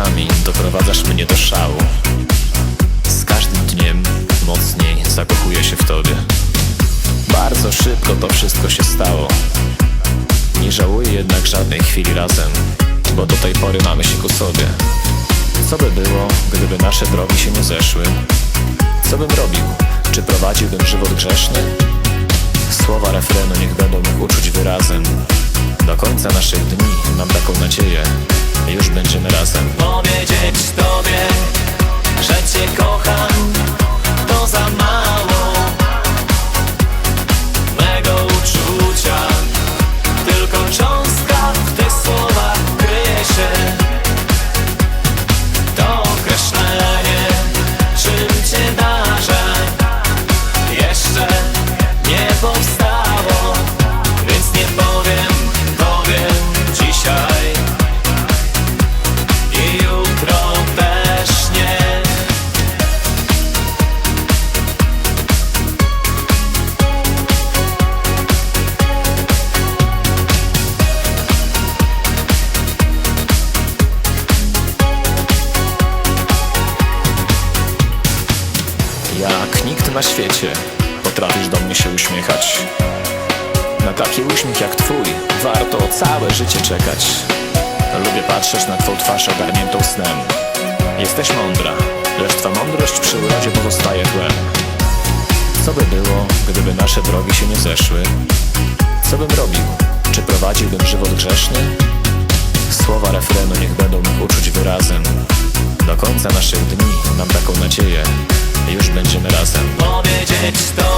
Czasami doprowadzasz mnie do szału Z każdym dniem mocniej zakochuję się w tobie Bardzo szybko to wszystko się stało Nie żałuję jednak żadnej chwili razem Bo do tej pory mamy się ku sobie Co by było, gdyby nasze drogi się nie zeszły? Co bym robił? Czy prowadziłbym żywot grzeszny? Słowa refrenu niech będą mych uczuć wyrazem Do końca naszych dni mam taką nadzieję Jak nikt na świecie potrafisz do mnie się uśmiechać Na taki uśmiech jak twój warto całe życie czekać Lubię patrzeć na twą twarz ogarniętą snem Jesteś mądra, lecz twa mądrość przy urodzie pozostaje tłem Co by było, gdyby nasze drogi się nie zeszły? Co bym robił? Czy prowadziłbym żywot grzeszny? Słowa refrenu niech będą mych uczuć wyrazem Do końca naszych dni mam taką nadzieję Już będziemy razem. Powiedzieć kocham